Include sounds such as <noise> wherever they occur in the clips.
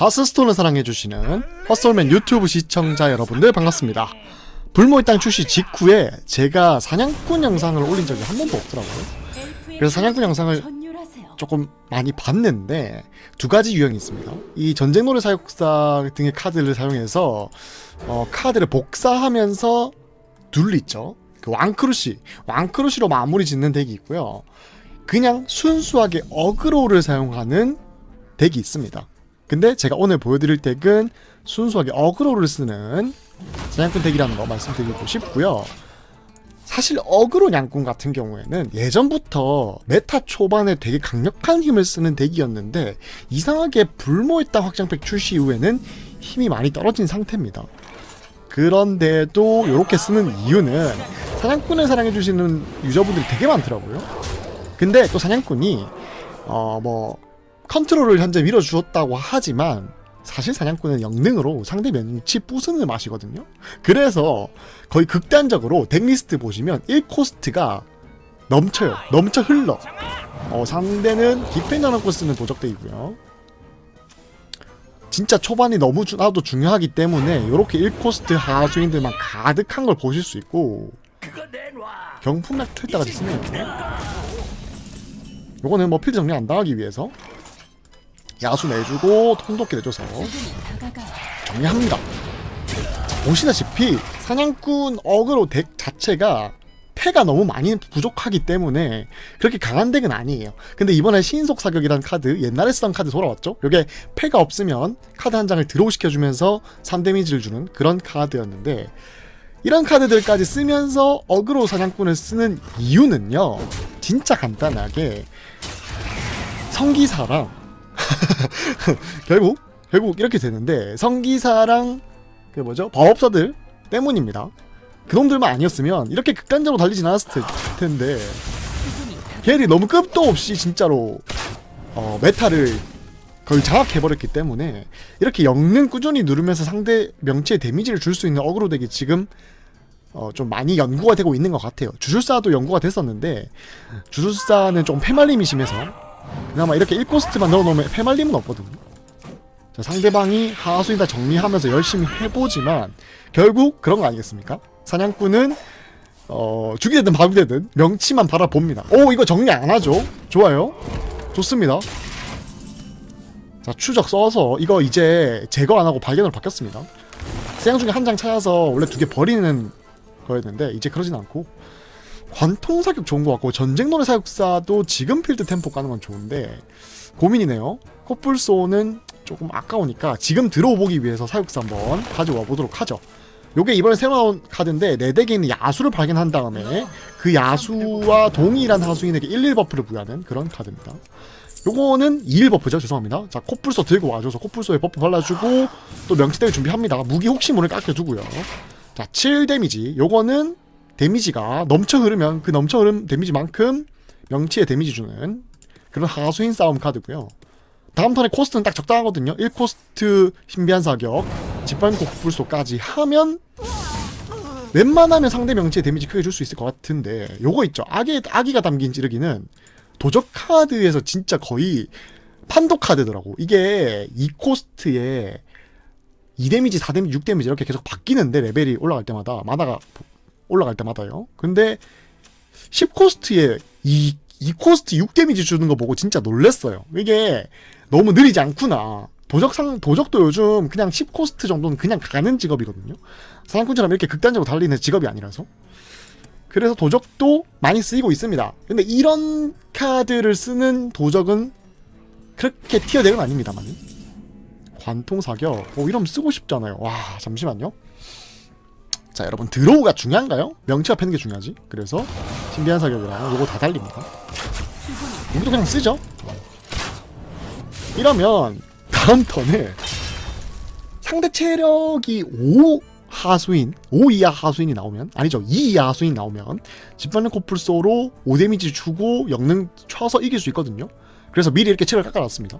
하스스톤을 사랑해주시는 헛솔맨 유튜브 시청자 여러분들 반갑습니다. 불모의 땅 출시 직후에 제가 사냥꾼 영상을 올린 적이 한 번도 없더라고요. 그래서 사냥꾼 영상을 조금 많이 봤는데 두 가지 유형이 있습니다. 이 전쟁 노래 사육사 등의 카드를 사용해서 어, 카드를 복사하면서 둘 있죠. 그 왕크루시, 왕크루시로 마무리 짓는 덱이 있고요. 그냥 순수하게 어그로를 사용하는 덱이 있습니다. 근데 제가 오늘 보여드릴 덱은 순수하게 어그로를 쓰는 사냥꾼 덱이라는 거 말씀드리고 싶고요. 사실 어그로 양꾼 같은 경우에는 예전부터 메타 초반에 되게 강력한 힘을 쓰는 덱이었는데 이상하게 불모의 땅 확장팩 출시 이후에는 힘이 많이 떨어진 상태입니다. 그런데도 이렇게 쓰는 이유는 사냥꾼을 사랑해주시는 유저분들이 되게 많더라고요. 근데 또 사냥꾼이 어뭐 컨트롤을 현재 밀어주었다고 하지만 사실 사냥꾼은 영능으로 상대 면치 부수는 맛이거든요. 그래서 거의 극단적으로 덱리스트 보시면 1코스트가 넘쳐요. 넘쳐 흘러. 어, 상대는 디펜더놓고 쓰는 도적덱이고요. 진짜 초반이 너무 주, 나도 중요하기 때문에 이렇게 1코스트 하수인들만 가득한 걸 보실 수 있고 경품락 틀다같이 쓰네요. 요거는 뭐 필드 정리 안 당하기 위해서 야수 내주고 통독기 내줘서 정리합니다. 보시다시피 사냥꾼 어그로 덱 자체가 패가 너무 많이 부족하기 때문에 그렇게 강한 덱은 아니에요. 근데 이번에 신속 사격이라는 카드 옛날에 쓰던 카드 돌아왔죠? 이게 패가 없으면 카드 한 장을 드로우 시켜주면서 3데미지를 주는 그런 카드였는데 이런 카드들까지 쓰면서 어그로 사냥꾼을 쓰는 이유는요 진짜 간단하게 성기사랑 <laughs> 결국 결국 이렇게 되는데 성기사랑 그 뭐죠 법업사들 때문입니다. 그놈들만 아니었으면 이렇게 극단적으로 달리진 않았을 텐데 걔들이 너무 끝도 없이 진짜로 어, 메타를 거의 장악해버렸기 때문에 이렇게 영능 꾸준히 누르면서 상대 명치에 데미지를 줄 수 있는 어그로 덱이 지금 어, 좀 많이 연구가 되고 있는 것 같아요. 주술사도 연구가 됐었는데 주술사는 좀 패말림이 심해서 그나마 이렇게 1코스트만 넣어놓으면 패말림은 없거든요. 자, 상대방이 하수인 다 정리하면서 열심히 해보지만 결국 그런 거 아니겠습니까? 사냥꾼은 어, 죽이 되든 밥이 되든 명치만 바라봅니다. 오 이거 정리 안 하죠? 좋아요. 좋습니다. 자 추적 써서 이거 이제 제거 안 하고 발견으로 바뀌었습니다. 세양 중에 한 장 찾아서 원래 두 개 버리는 거였는데 이제 그러진 않고 관통 사격 좋은 것 같고 전쟁 노래 사육사도 지금 필드 템포 까는 건 좋은데 고민이네요. 코뿔소는 조금 아까우니까 지금 들어보기 위해서 사육사 한번 가져와 보도록 하죠. 요게 이번에 새로 나온 카드인데 내 덱에 있는 야수를 발견한 다음에 그 야수와 동일한 하수인에게 11 버프를 부여하는 그런 카드입니다. 요거는 2일 버프죠. 죄송합니다. 자, 코뿔소 들고 와줘서 코뿔소에 버프 발라주고 또 명치대를 준비합니다. 무기 혹시 모를 깎여두고요. 자, 7 데미지. 요거는 데미지가 넘쳐 흐르면 그 넘쳐 흐름 데미지만큼 명치에 데미지 주는 그런 하수인 싸움 카드고요. 다음 턴에 코스트는 딱 적당하거든요. 1코스트 신비한 사격, 집반 곡불소까지 하면 웬만하면 상대 명치에 데미지 크게 줄 수 있을 것 같은데 요거 있죠. 악의, 악의가 담긴 찌르기는 도적 카드에서 진짜 거의 판도 카드더라고. 이게 2코스트에 2데미지, 4데미지, 6데미지 이렇게 계속 바뀌는데 레벨이 올라갈 때마다 마다가 올라갈 때마다요. 근데 10코스트에 2, 2코스트 6데미지 주는 거 보고 진짜 놀랬어요. 이게 너무 느리지 않구나. 도적상 도적도 요즘 그냥 10코스트 정도는 그냥 가는 직업이거든요. 사냥꾼처럼 이렇게 극단적으로 달리는 직업이 아니라서. 그래서 도적도 많이 쓰이고 있습니다. 근데 이런 카드를 쓰는 도적은 그렇게 티어덱은 아닙니다만. 관통 사격. 오 이러면 쓰고 싶잖아요. 와 잠시만요. 자 여러분 드로우가 중요한가요? 명치가 패는 게 중요하지. 그래서 신비한 사격이랑 요거 다 달립니다. 여기도 그냥 쓰죠. 이러면 다음 턴에 상대 체력이 5 하수인 5 이하 하수인이 나오면 아니죠 2 이하 하수인 나오면 집받는 코뿔소로 5 데미지 주고 영능 쳐서 이길 수 있거든요 그래서 미리 이렇게 체력을 깎아놨습니다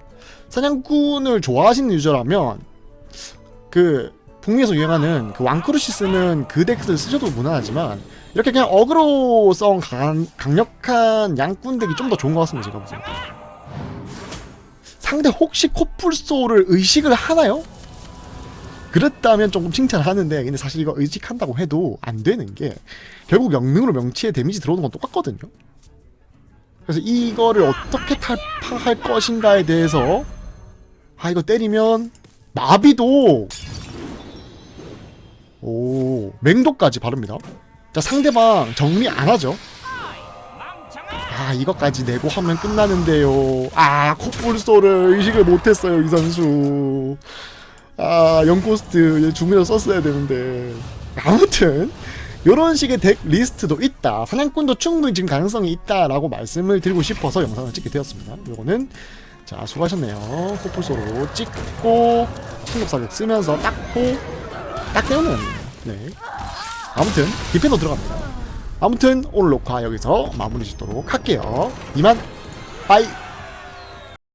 사냥꾼을 좋아하시는 유저라면 그 북미에서 유행하는 그 왕크루시 쓰는 그 덱을 쓰셔도 무난하지만 이렇게 그냥 어그로성 강, 강력한 양꾼 덱이 좀 더 좋은 것 같습니다 제가 보기엔 상대 혹시 코뿔소를 의식을 하나요? 그랬다면 조금 칭찬하는데 근데 사실 이거 의식한다고 해도 안 되는 게 결국 영능으로 명치에 데미지 들어오는 건 똑같거든요. 그래서 이거를 어떻게 탈파할 것인가에 대해서 아 이거 때리면 마비도 오 맹독까지 바릅니다. 자 상대방 정리 안 하죠. 아 이것까지 내고 하면 끝나는데요. 아 코뿔소를 의식을 못했어요 이 선수. 아 영코스트 주문을 썼어야 되는데 아무튼 이런 식의 덱 리스트도 있다. 사냥꾼도 충분히 지금 가능성이 있다라고 말씀을 드리고 싶어서 영상을 찍게 되었습니다. 요거는 자 수고하셨네요. 코뿔소로 찍고 충격사격 쓰면서 닦고 딱 때우는 네. 아무튼 디펜더 들어갑니다. 아무튼 오늘 녹화 여기서 마무리 짓도록 할게요. 이만 빠이.